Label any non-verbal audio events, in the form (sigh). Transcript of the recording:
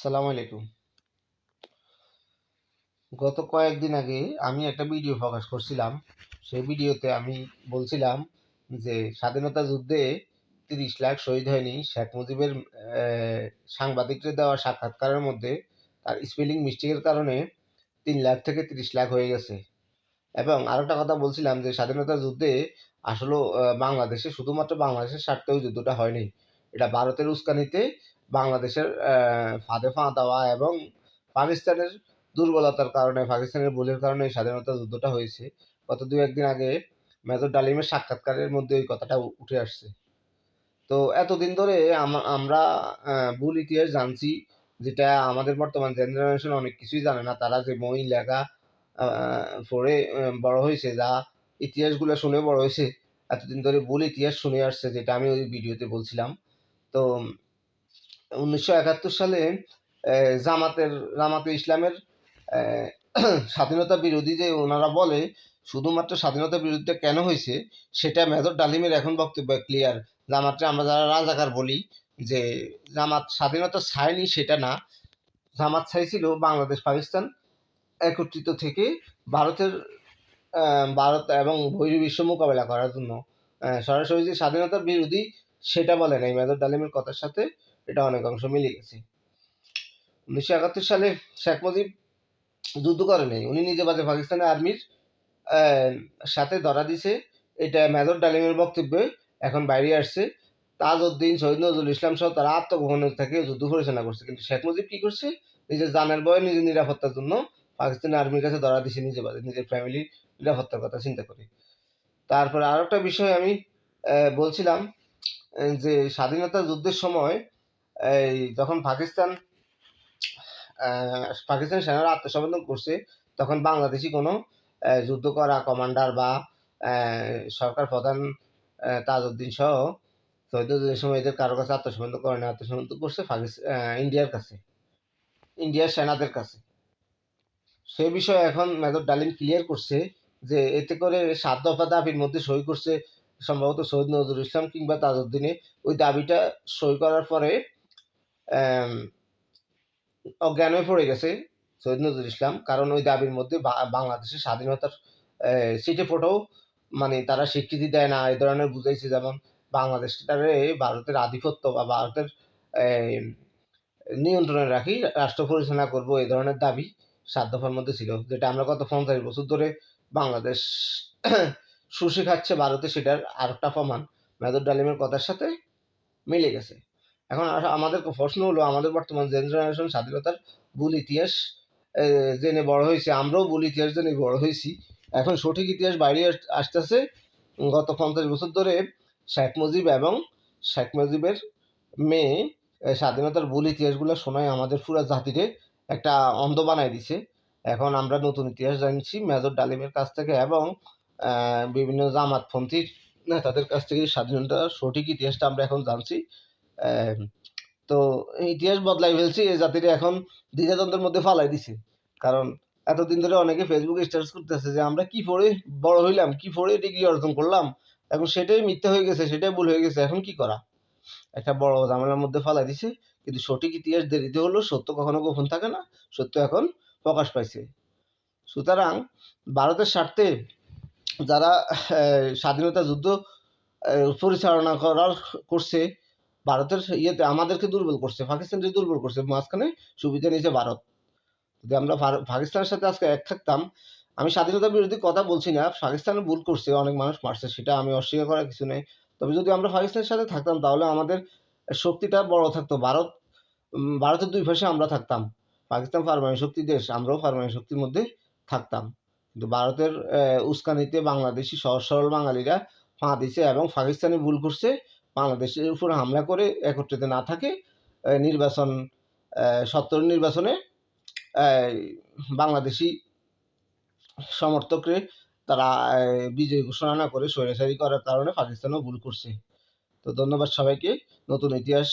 সালাম আলাইকুম। গত কয়েকদিন আগে আমি একটা ভিডিও প্রকাশ করছিলাম। সেই ভিডিওতে আমি বলছিলাম যে স্বাধীনতা যুদ্ধে তিরিশ লাখ শহীদ হয়নি। শেখ মুজিবের সাংবাদিকদের দেওয়া সাক্ষাৎকারের মধ্যে তার স্পেলিং মিস্টেকের কারণে তিন লাখ থেকে তিরিশ লাখ হয়ে গেছে। এবং আরেকটা কথা বলছিলাম যে স্বাধীনতা যুদ্ধে আসলে বাংলাদেশে, শুধুমাত্র বাংলাদেশের স্বার্থে ওই যুদ্ধটা হয়নি। এটা ভারতের উস্কানিতে বাংলাদেশের ফাঁদে ফা দেওয়া এবং পাকিস্তানের দুর্বলতার কারণে, পাকিস্তানের ভুলের কারণে এই স্বাধীনতা যুদ্ধটা হয়েছে। গত দু একদিন আগে মেজর ডালিমের সাক্ষাৎকারের মধ্যে ওই কথাটা উঠে আসছে। তো এতদিন ধরে আম- আমরা ভুল ইতিহাস জানছি, যেটা আমাদের বর্তমান জেনারেশন অনেক কিছুই জানে না। তারা যে বই লেখা পড়ে বড় হয়েছে, যা ইতিহাসগুলো শুনে বড় হয়েছে, এতদিন ধরে ভুল ইতিহাস শুনে আসছে, যেটা আমি ওই ভিডিওতে বলছিলাম। তো উনিশশো একাত্তর সালে জামাতের, জামাতে ইসলামের স্বাধীনতা বিরোধী যে ওনারা বলে, শুধুমাত্র স্বাধীনতা বিরোধীটা কেন হয়েছে, সেটা মেজর ডালিমের এখন বক্তব্য ক্লিয়ার জামাতকে আমরা যারা রাজাকার বলি, যে জামাত স্বাধীনতা চায়নি সেটা না। জামাত চাইছিল বাংলাদেশ, পাকিস্তান একত্রিত থেকে ভারতের ভারত এবং বহির্বিশ্ব মোকাবেলা করার জন্য। সরাসরি যে স্বাধীনতা বিরোধী সেটা বলে নাই মেজর ডালিমের কথার সাথে। এটা অনেক অংশ মিলে গেছে। উনিশশো একাত্তর সালে শেখ মুজিব যুদ্ধ করে নাই উনি নিজে বাজে পাকিস্তানি আর্মির সাথে ধরা দিছে। এটা মেজর ডালিমের বক্তব্যে এখন বাইরে আসছে। তাজউদ্দিন, শহীদ নজরুল ইসলাম সহ তারা আত্মগোপনের থেকে যুদ্ধ পরিচালনা করছে। কিন্তু শেখ মুজিব কী করছে? নিজের জানের বয়ে নিজের নিরাপত্তার জন্য পাকিস্তানি আর্মির কাছে ধরা দিছে নিজে বাজে নিজের ফ্যামিলির নিরাপত্তার কথা চিন্তা করে। তারপরে আরও একটা বিষয় আমি বলছিলাম যে স্বাধীনতা যুদ্ধের সময় এই যখন পাকিস্তান পাকিস্তান সেনারা আত্মসমর্পণ করছে, তখন বাংলাদেশি কোনো যুদ্ধ করা কমান্ডার বা সরকার প্রধান তাজউদ্দিন সহ শহীদুদ্দিনের সময় এদের কারও কাছে আত্মসমর্পণ করে না আত্মসমর্পণ করছে ইন্ডিয়ার কাছে, ইন্ডিয়ার সেনাদের কাছে। সে বিষয়ে এখন মেজর ডালিম ক্লিয়ার করছে যে এতে করে সাত দফা দাবির মধ্যে সই করছে সম্ভবত সৈয়দ নজরুল ইসলাম কিংবা তাজউদ্দিনে ওই দাবিটা সই করার পরে অজ্ঞান হয়ে পড়ে গেছে সৈয়দ নজরুল ইসলাম। কারণ ওই দাবির মধ্যে বাংলাদেশের স্বাধীনতার সিটে ফোটেও মানে তারা স্বীকৃতি দেয় না এই ধরনের বুঝাইছে। যেমন বাংলাদেশটারে ভারতের আধিপত্য বা ভারতের নিয়ন্ত্রণে রাখি, রাষ্ট্র পরিচালনা করব এই ধরনের দাবি সাত দফার মধ্যে ছিল। যেটা আমরা গত পঞ্চাশ বছর ধরে বাংলাদেশ (clears throat) সুশি খাচ্ছে ভারতে, সেটার আর একটা প্রমাণ। মেজর ডালিমের কথার সাথে মিলে গেছে। এখন আমাদের প্রশ্ন হলো, আমাদের বর্তমান জেনারেশন স্বাধীনতার ভুল ইতিহাস জেনে বড় হয়েছে, আমরাও ভুল ইতিহাস জেনে বড় হয়েছি। এখন সঠিক ইতিহাস বাইরে আস- আসতেছে, গত পঞ্চাশ বছর ধরে শেখ মুজিব এবং শেখ মুজিবের মেয়ে স্বাধীনতার ভুল ইতিহাসগুলো শোনায় আমাদের পুরো জাতিরে একটা অন্ধ বানাই দিছে। এখন আমরা নতুন ইতিহাস জানছি, মেজর ডালিমের কাছ থেকে এবং বিভিন্ন জামাতপন্থীর নেতাদের কাছ থেকে স্বাধীনতার সঠিক ইতিহাসটা আমরা এখন জানছি। তো ইতিহাস বদলাই ফেলছি, এই জাতির এখন দ্বিধাদ্বন্দ্বের মধ্যে ফালাই দিছে। কারণ এতদিন ধরে অনেকে ফেসবুকে স্ট্যাটাস করতেছে যে, আমরা কি পড়ে বড় হইলাম, কি পড়ে ডিগ্রি অর্জন করলাম? এখন সেটাই মিথ্যা হয়ে গেছে, সেটাই ভুল হয়ে গেছে, এখন কি করা? একটা বড় ঝামেলার মধ্যে ফালাই দিছে, কিন্তু সঠিক ইতিহাস দেরিতে হলো সত্য কখনো গোপন থাকে না, সত্য এখন প্রকাশ পাইছে। সুতরাং ভারতের স্বার্থে যারা স্বাধীনতা যুদ্ধ পরিচালনা করার করছে ভারতের ইয়েতে আমাদেরকে দুর্বল করছে, পাকিস্তানকে দুর্বল করছে, মাঝখানে সুবিধা নিয়েছে ভারত। যদি আমরা পাকিস্তানের সাথে আজকে এক থাকতাম, আমি স্বাধীনতা বিরোধী কথা বলছি না, পাকিস্তানে ভুল করছে, অনেক মানুষ মারছে, সেটা আমি অস্বীকার করার কিছু নেই। তবে যদি আমরা পাকিস্তানের সাথে থাকতাম, তাহলে আমাদের শক্তিটা বড় থাকতো। ভারত ভারতের দুই পাশে আমরা থাকতাম। পাকিস্তান পারমাণবিক শক্তি দেশ, আমরাও পারমাণবিক শক্তির মধ্যে থাকতাম। কিন্তু ভারতের উস্কানিতে বাংলাদেশি সহজ সরল বাঙালিরা ফা দিছে এবং পাকিস্তানি ভুল করছে বাংলাদেশের উপর হামলা করে একত্রিত না থাকে নির্বাচন সত্তর নির্বাচনে বাংলাদেশি সমর্থকরে তারা বিজয় ঘোষণা না করে স্বৈরাচারী করার কারণে পাকিস্তানও ভুল করছে। তো ধন্যবাদ সবাইকে। নতুন ইতিহাস